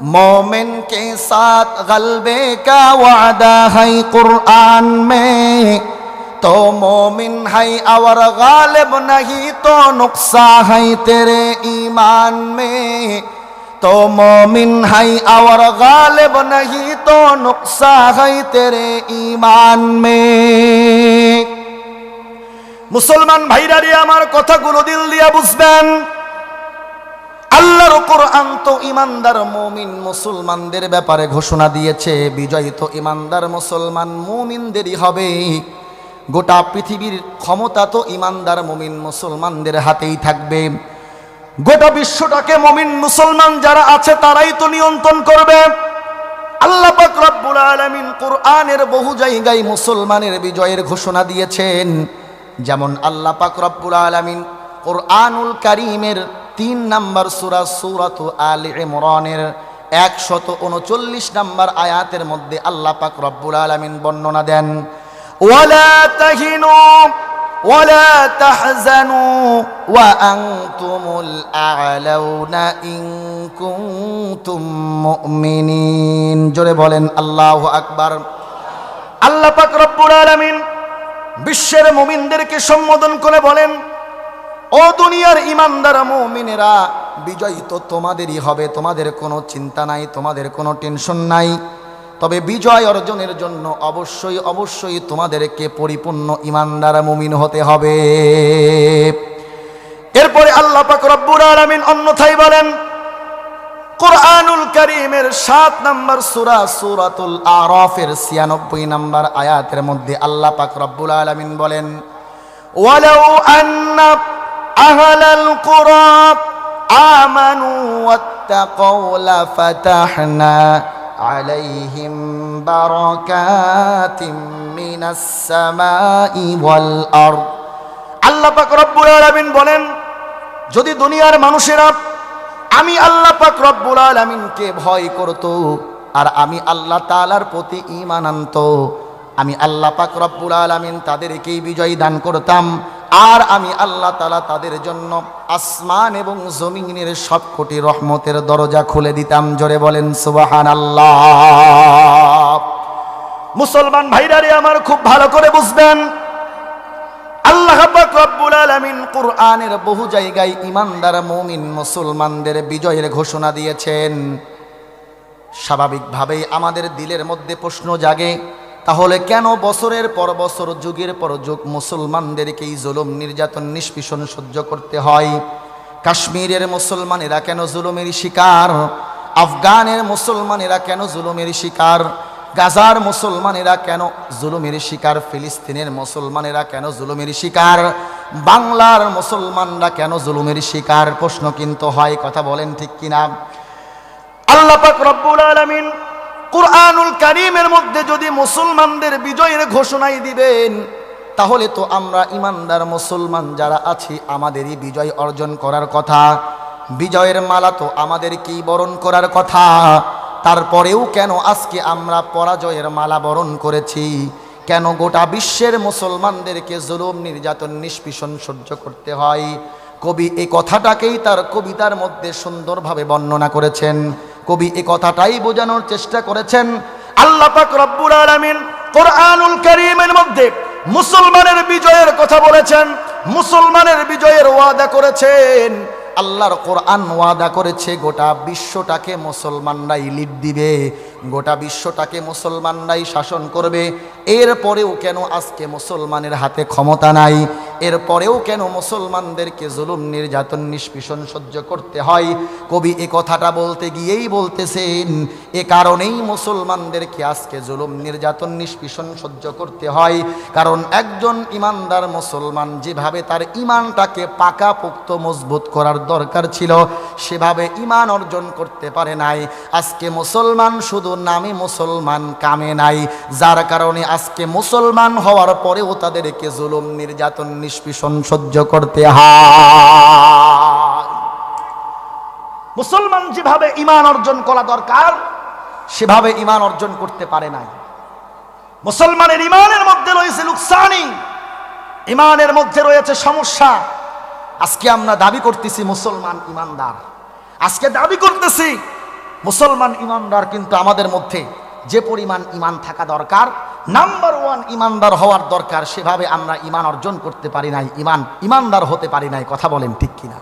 مومن کے ساتھ غلبے کا وعدہ ہے قرآن میں تو مومن ہے اور غالب نہیں تو نقصہ ہے تیرے ایمان میں تو مومن ہے اور غالب نہیں تو نقصہ ہے تیرے ایمان میں مسلمان بھائی মুসলমান ভাইরারে আমার گلو دل دیا বুঝবেন আল্লাহর কোরআন তো ইমানদার মুমিন মুসলমানদের ব্যাপারে ঘোষণা দিয়েছে, বিজয়ী তো ইমানদার মুসলমান মুমিনদেরই হবে। গোটা পৃথিবীর ক্ষমতা তো ইমানদার মুমিন মুসলমানদের হাতেই থাকবে। গোটা বিশ্বটাকে মুমিন মুসলমান যারা আছে, তারাই তো নিয়ন্ত্রণ করবে। আল্লাহ পাক রব্বুল আলামিন কোরআনের বহু জায়গায় মুসলমানের বিজয়ের ঘোষণা দিয়েছেন। যেমন আল্লাহ পাক রব্বুল আলামিন কোরআনুল কারীমের তিন নাম্বার সুরা সুরাত আল ইমরানের একশত উনচল্লিশ নাম্বার আয়াতের মধ্যে আল্লাহ পাক রব্বুল আলমিন বর্ণনা দেন, ওয়ালা তাহিনু, ওয়ালা তাহজানু, ওয়া আনতুমুল আ'লাউনা ইন কুনতুম মুমিনিন। জোরে বলেন, আল্লাহু আকবার। আল্লাহ পাক রব্বুল আলামিন বিশ্বের মুমিনদেরকে সম্বোধন করে বলেন ও দুনিয়ার ইমানদার মুমিনেরা, বিজয় তো তোমাদেরই হবে, তোমাদের কোনো চিন্তা নাই, তোমাদের কোনো টেনশন নাই। তবে বিজয় অর্জনের জন্য অবশ্যই অবশ্যই তোমাদেরকে পরিপূর্ণ ইমানদার মুমিন হতে হবে। এরপরে আল্লাহ পাক রব্বুল আলামিন অন্যথায় বলেন, কোরআনুল করিমের সাত নম্বর সুরা, সুরাতুল আরাফের ছিয়ানব্বই নম্বর আয়াতের মধ্যে আল্লাহ পাক রব্বুল আলামিন বলেন, ওয়ালাউ আন্না আহলাল কুরা আমানু ওয়াত্তাকাউ লাফাতাহনা عليهم بركات من السماء والأرض আল্লাহ পাক রব্বুল আলামিন বলেন যদি দুনিয়ার মানুষেরা আমি আল্লাহ পাক রব্বুল আলামিনকে ভয় করত আর আমি আল্লাহ তাআলার প্রতি ঈমান আনত আমি আল্লাহ পাক রব্বুল আলামিন তাদেরকেই বিজয় দান করতাম আর আমি আল্লাহ তালা তাদের জন্য আসমান এবং জমিনের সব কোটি রহমতের দরজা খুলে দিতাম। জোরে বলেন সুবাহান আল্লাহ মুসলমান ভাইরারে আমার খুব ভালো করে বুঝবেন। আল্লাহ রব্বুল কুরআনের বহু জায়গায় ইমানদার মুমিন মুসলমানদের বিজয়ের ঘোষণা দিয়েছেন। স্বাভাবিকভাবেই আমাদের দিলের মধ্যে প্রশ্ন জাগে তাহলে কেন বছরের পর বছর, যুগের পর যুগ মুসলমানদেরকে এই জুলুম, নির্যাতন, নিষ্পীষণ সহ্য করতে হয়? কাশ্মীরের মুসলমানেরা কেন জুলুমের শিকার? আফগানের মুসলমানেরা কেন জুলুমের শিকার? গাজার মুসলমানেরা কেন জুলুমের শিকার? ফিলিস্তিনের মুসলমানেরা কেন জুলুমের শিকার? বাংলার মুসলমানরা কেন জুলুমের শিকার? প্রশ্ন কিন্তু হয়, কথা বলেন ঠিক কিনা? আল্লাহ পাক রব্বুল আলামিন কুরআনুল কারিমের মধ্যে যদি মুসলমানদের বিজয়ের ঘোষণাই দিবেন, তাহলে তো আমরা ইমানদার মুসলমান যারা আছি, আমাদেরই বিজয় অর্জন করার কথা। বিজয়ের মালা তো আমাদেরকেই বরণ করার কথা। তারপরেও কেন আজকে আমরা পরাজয়ের মালা বরণ করেছি? কেন গোটা বিশ্বের মুসলমানদেরকে জুলুম, নির্যাতন, নিষ্পীষণ সহ্য করতে হয়? কবি এই কথাটাকেই তার কবিতার মধ্যে সুন্দরভাবে বর্ণনা করেছেন। কবি এ কথাটাই বোঝানোর চেষ্টা করেছেন। আল্লাহ পাক রব্বুল আলামিন কোরআনুল কারীমের মধ্যে মুসলমানের বিজয়ের কথা বলেছেন, মুসলমানের বিজয়ের ওয়াদা করেছেন। আল্লাহর কোরআন ওয়াদা করেছে, গোটা বিশ্বটাকে মুসলমানরাই লিড দিবে। গোটা বিশ্বটাকে মুসলমানরাই শাসন করবে। এরপরেও কেন আজকে মুসলমানের হাতে ক্ষমতা নাই? এরপরেও কেন মুসলমানদেরকে জুলুম, নির্যাতন, নিষ্পীষণ সহ্য করতে হয়? কবি এ কথাটা বলতে গিয়েই বলতেছেন, এ কারণেই মুসলমানদেরকে আজকে জুলুম, নির্যাতন, নিষ্পীষণ সহ্য করতে হয়। কারণ একজন ইমানদার মুসলমান যেভাবে তার ইমানটাকে পাকাপোক্ত মজবুত করার দরকার ছিল, সেভাবে ইমান অর্জন করতে পারে নাই। আজকে মুসলমান শুধু নামে মুসলমান কামে নাই। যার কারণে আজকে মুসলমান হওয়ার পরেও তাদেরকে জুলুম, নির্যাতন, নিষ্পীষণ সহ্য করতে হয়। মুসলমান যেভাবে ইমান অর্জন করা দরকার, সেভাবে ইমান অর্জন করতে পারে নাই। মুসলমানের ইমানের মধ্যে রয়েছে লুকসানি ইমানের মধ্যে রয়েছে সমস্যা। আজকে আমরা দাবি করতেছি মুসলমান ইমানদার আজকে দাবি করতেছি মুসলমান ইমানদার কিন্তু আমাদের মধ্যে যে পরিমাণ ইমান থাকা দরকার, নাম্বার ওয়ান ইমানদার হওয়ার দরকার, সেভাবে আমরা ইমান অর্জন করতে পারি নাই, ইমান ইমানদার হতে পারি নাই, কথা বলেন ঠিক কিনা?